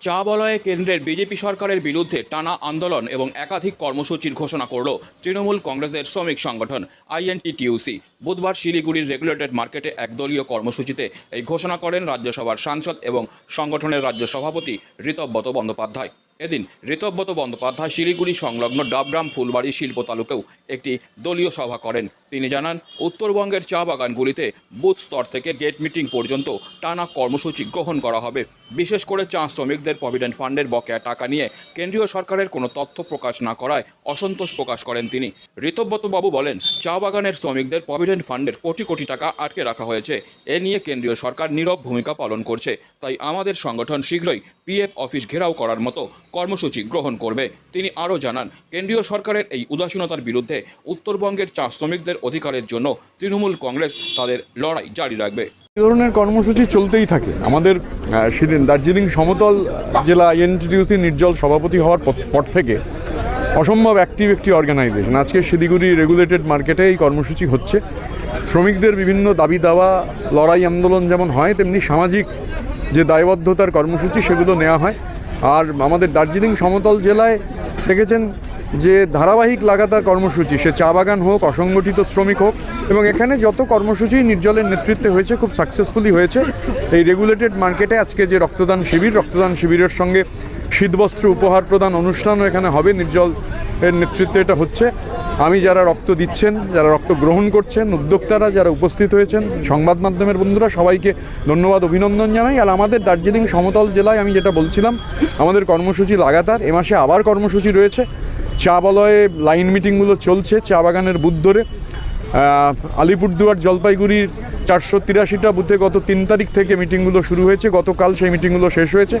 চা বলয়ে কেন্দ্রের বিজেপি সরকারের বিরুদ্ধে টানা আন্দোলন এবং একাধিক কর্মসূচির ঘোষণা করল তৃণমূল কংগ্রেসের শ্রমিক সংগঠন আইএনটিটিউসি। বুধবার শিলিগুড়ির রেগুলেটেড মার্কেটে একদলীয় কর্মসূচিতে এই ঘোষণা করেন রাজ্যসভার সাংসদ এবং সংগঠনের রাজ্য সভাপতি ঋতব্রত বন্দ্যোপাধ্যায়। এদিন ঋতব্রত বন্দ্যোপাধ্যায় শিলিগুড়ি সংলগ্ন ডাবগ্রাম ফুলবাড়ি শিল্প তালুকেও একটি দলীয় সভা করেন। তিনি জানান, উত্তরবঙ্গের চা বাগানগুলিতে বুথ স্তর থেকে গেট মিটিং পর্যন্ত টানা কর্মসূচি গ্রহণ করা হবে। বিশেষ করে চা শ্রমিকদের প্রভিডেন্ট ফান্ডের বকেয়া টাকা নিয়ে কেন্দ্রীয় সরকারের কোনো তথ্য প্রকাশ না করায় অসন্তোষ প্রকাশ করেন তিনি। ঋতব্রতবাবু বলেন, চা বাগানের শ্রমিকদের প্রভিডেন্ট ফান্ডের কোটি কোটি টাকা আটকে রাখা হয়েছে। এ নিয়ে কেন্দ্রীয় সরকার নীরব ভূমিকা পালন করছে। তাই আমাদের সংগঠন শীঘ্রই পিএফ অফিস ঘেরাও করার মতো কর্মসূচি গ্রহণ করবে। তিনি আরও জানান, কেন্দ্রীয় সরকারের এই উদাসীনতার বিরুদ্ধে উত্তরবঙ্গের চা শ্রমিকদের অধিকারের জন্য তৃণমূল কংগ্রেস তাদের লড়াই জারি রাখবে। এই ধরনের কর্মসূচি চলতেই থাকে। আমাদের সেদিন দার্জিলিং সমতল জেলা এনটিটিউসি নির্জল সভাপতি হওয়ার পর থেকে অসম্ভব অ্যাক্টিভ একটি অর্গানাইজেশন আজকে শিলিগুড়ি রেগুলেটেড মার্কেটে এই কর্মসূচি হচ্ছে। শ্রমিকদের বিভিন্ন দাবি দাওয়া, লড়াই আন্দোলন যেমন হয়, তেমনি সামাজিক যে দায়বদ্ধতার কর্মসূচি সেগুলো নেওয়া হয়। আর আমাদের দার্জিলিং সমতল জেলায় দেখেছেন যে ধারাবাহিক লাগাতার কর্মসূচি, সে চা বাগান হোক, অসংগঠিত শ্রমিক হোক, এবং এখানে যত কর্মসূচি নির্জলের নেতৃত্বে হয়েছে, খুব সাকসেসফুলি হয়েছে। এই রেগুলেটেড মার্কেটে আজকে যে রক্তদান শিবির, রক্তদান শিবিরের সঙ্গে শীতবস্ত্র উপহার প্রদান অনুষ্ঠানও এখানে হবে। নির্জল এর নেতৃত্বে এটা হচ্ছে। আমি যারা রক্ত দিচ্ছেন, যারা রক্ত গ্রহণ করছেন, উদ্যোক্তারা যারা উপস্থিত হয়েছেন, সংবাদ মাধ্যমের বন্ধুরা, সবাইকে ধন্যবাদ, অভিনন্দন জানাই। আর আমাদের দার্জিলিং সমতল জেলায় আমি যেটা বলছিলাম, আমাদের কর্মসূচি লাগাতার, এ মাসে আবার কর্মসূচি রয়েছে। চা বলয়ে লাইন মিটিংগুলো চলছে, চা বাগানের বুথ ধরে। আলিপুরদুয়ার জলপাইগুড়ির চারশো তিরাশিটা বুথে গত তিন তারিখ থেকে মিটিংগুলো শুরু হয়েছে, গতকাল সেই মিটিংগুলো শেষ হয়েছে।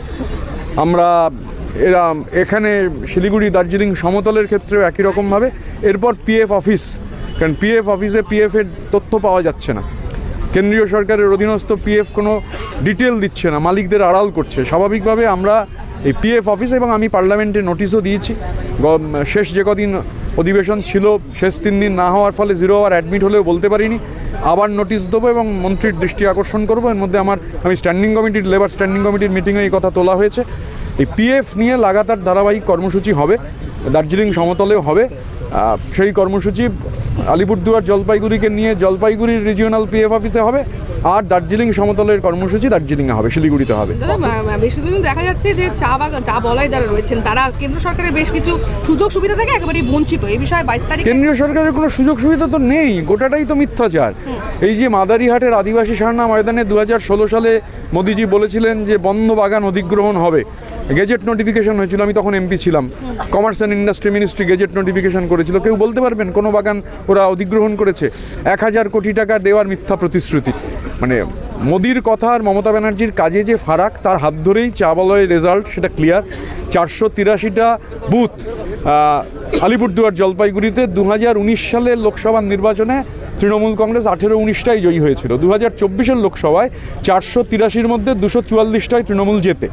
আমরা এরা এখানে শিলিগুড়ি, দার্জিলিং সমতলের ক্ষেত্রেও একই রকমভাবে। এরপর পিএফ অফিস কারণ পিএফ অফিসে পিএফের তথ্য পাওয়া যাচ্ছে না। কেন্দ্রীয় সরকারের অধীনস্থ পিএফ কোনো ডিটেল দিচ্ছে না, মালিকদের আড়াল করছে। স্বাভাবিকভাবে আমরা এই পিএফ অফিস এবং আমি পার্লামেন্টে নোটিশও দিয়েছি। শেষ যে কদিন অধিবেশন ছিল, শেষ তিন দিন না হওয়ার ফলে জিরো আওয়ার অ্যাডমিট হলেও বলতে পারিনি। আবার নোটিশ দেবো এবং মন্ত্রীর দৃষ্টি আকর্ষণ করব। এর মধ্যে আমার, আমি স্ট্যান্ডিং কমিটির লেবার স্ট্যান্ডিং কমিটির মিটিংয়ে এই কথা তোলা হয়েছে। এই পিএফ নিয়ে লাগাতার ধারাবাহিক কর্মসূচি হবে দার্জিলিং সমতলেও হবে। সেই কর্মসূচি আলিপুরদুয়ার জলপাইগুড়িকে নিয়ে জলপাইগুড়ির রিজিওনাল পিএফ অফিসে হবে আর দার্জিলিং সমতলের কর্মসূচি দার্জিলিংয়ে হবে শিলিগুড়িতে হবে। দাদা মা- মা- বেশ দেখা যাচ্ছে যে চা বাগান চা বলায় যারা রয়েছেন তারা কেন্দ্র সরকারের বেশ কিছু সুযোগ সুবিধা থেকে একেবারেই বঞ্চিত। এই বিষয়ে বাইশ তারিখ কেন্দ্রীয় সরকারের কোনো সুযোগ সুবিধা তো নেই গোটাটাই তো মিথ্যাচার। এই যে মাদারিহাটের আদিবাসী সারনা ময়দানে দু হাজার ষোলো সালে মোদিজি বলেছিলেন যে বন্ধ বাগান অধিগ্রহণ হবে। গেজেট নোটিফিকেশন হয়েছিল, আমি তখন এমপি ছিলাম। Commerce and industry ministry gazette notification করেছিল। কেউ বলতে পারবেন, কোনো বাগান ওরা অধিগ্রহণ করেছে। এক হাজার কোটি টাকা দেওয়ার মিথ্যা প্রতিশ্রুতি। মানে মোদির কথা আর মমতা ব্যানার্জির কাজে যে ফারাক, তার হাত ধরেই চা বলয়ের রেজাল্ট সেটা ক্লিয়ার চারশো তিরাশিটা বুথ আলিপুরদুয়ার জলপাইগুড়িতে দু হাজার উনিশ সালের লোকসভা নির্বাচনে তৃণমূল কংগ্রেস আঠেরো উনিশটাই জয়ী হয়েছিল। দু হাজার চব্বিশের লোকসভায় চারশো তিরাশির মধ্যে দুশো চুয়াল্লিশটাই তৃণমূল জেতে।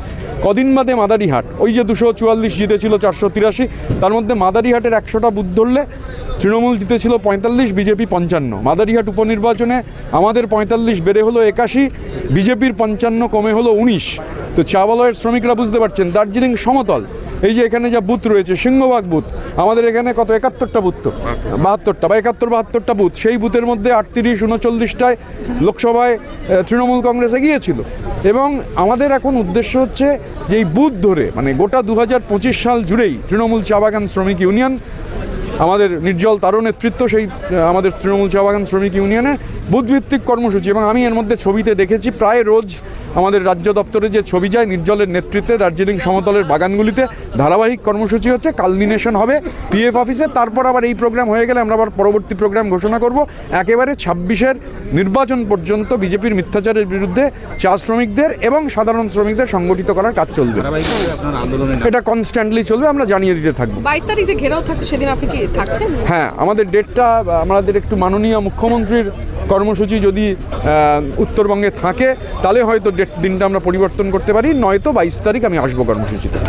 কদিন বাদে মাদারিহাট। ওই যে দুশো চুয়াল্লিশ জিতেছিল চারশো তিরাশি, তার মধ্যে মাদারিহাটের একশোটা বুথ ধরলে তৃণমূল জিতেছিল পঁয়তাল্লিশ, বিজেপি পঞ্চান্ন। মাদারিহাট উপনির্বাচনে আমাদের পঁয়তাল্লিশ বেড়ে হলো একাশি, বিজেপির পঞ্চান্ন কমে হলো উনিশ। তো চাওয়ালয়ের শ্রমিকরা বুঝতে পারছেন, দার্জিলিং সমতল। এই যে এখানে যা বুথ রয়েছে সিংহবাগ বুথ আমাদের এখানে কত? একাত্তরটা বুথ তো। বাহাত্তরটা বা একাত্তর বাহাত্তরটা বুথ। সেই বুথের মধ্যে আটত্রিশ উনচল্লিশটায় লোকসভায় তৃণমূল কংগ্রেস এগিয়েছিল এবং আমাদের এখন উদ্দেশ্য হচ্ছে যে এই বুথ ধরে মানে গোটা দু হাজার পঁচিশ সাল জুড়েই তৃণমূল চা বাগান শ্রমিক ইউনিয়ন আমাদের নির্জল তারও নেতৃত্ব সেই আমাদের তৃণমূল চা বাগান শ্রমিক ইউনিয়নের বুথভিত্তিক কর্মসূচি। এবং আমি এর মধ্যে ছবিতে দেখেছি প্রায় রোজ আমাদের রাজ্য দপ্তরে যে ছবি যায় নির্জলের নেতৃত্বে দার্জিলিং সমতলের বাগানগুলিতে ধারাবাহিক কর্মসূচি হচ্ছে কালমিনেশন হবে পিএফ অফিসে তারপর আবার এই প্রোগ্রাম হয়ে গেলে আমরা আবার পরবর্তী প্রোগ্রাম ঘোষণা করব। একেবারে ছাব্বিশের নির্বাচন পর্যন্ত বিজেপির মিথ্যাচারের বিরুদ্ধে চা শ্রমিকদের এবং সাধারণ শ্রমিকদের সংগঠিত করার কাজ চলবে। এটা কনস্ট্যান্টলি চলবে আমরা জানিয়ে দিতে থাকব। বাইশ তারিখ যে ঘেরাও থাকছে সেদিন আপনি কি থাকছেন? হ্যাঁ আমাদের ডেটটা আমাদের একটু মাননীয় মুখ্যমন্ত্রীর কর্মসূচি যদি উত্তরবঙ্গে থাকে তাহলে হয়তো ডেট দিনটা আমরা পরিবর্তন করতে পারি নয়তো বাইশ তারিখ আমি আসব কর্মসূচিতে।